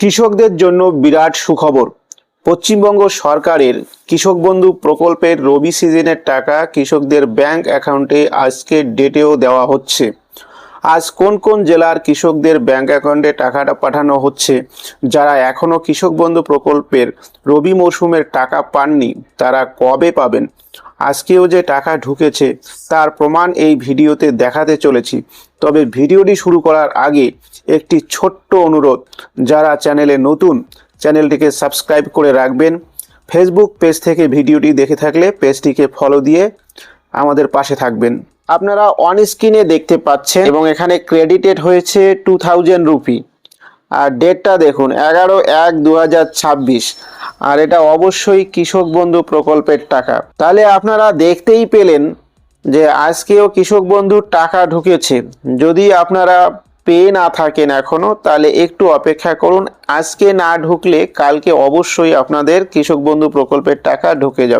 কৃষকদের জন্য বিরাট সুখবর। পশ্চিমবঙ্গ সরকারের কৃষক বন্ধু প্রকল্পের রবি সিজনের টাকা কৃষকদের ব্যাংক অ্যাকাউন্টে আজকের ডেটেও দেওয়া হচ্ছে। আজ কোন কোন জেলার কৃষকদের ব্যাংক অ্যাকাউন্টে টাকাটা পাঠানো হচ্ছে, যারা এখনও কৃষক বন্ধু প্রকল্পের রবি মরশুমের টাকা পাননি, তারা কবে পাবেন? আজকেও যে টাকা ঢুকেছে, তার প্রমাণ এই ভিডিওতে দেখাতে চলেছি। তবে ভিডিওটি শুরু করার আগে একটি ছোট্ট অনুরোধ, যারা চ্যানেলে নতুন, চ্যানেলটিকে সাবস্ক্রাইব করে রাখবেন। ফেসবুক পেজ থেকে ভিডিওটি দেখে থাকলে পেজটিকে ফলো দিয়ে আমাদের পাশে থাকবেন। আপনারা অন স্ক্রিনে দেখতে পাচ্ছেন এবং এখানে ক্রেডিটেড হয়েছে টু থাউজেন্ড রুপি আর ডেটটা দেখুন, এগারো এক দু হাজার ছাব্বিশ। আর এটা অবশ্যই কৃষক বন্ধু প্রকল্পের টাকা। তাহলে আপনারা দেখতেই পেলেন যে আজকেও কৃষক বন্ধুর টাকা ঢুকেছে। যদি আপনারা পেয়ে না থাকেন এখনও তাহলে একটু অপেক্ষা করুন। আজকে না ঢুকলে কালকে অবশ্যই আপনাদের কৃষক বন্ধু প্রকল্পের টাকা ঢুকে যাবে।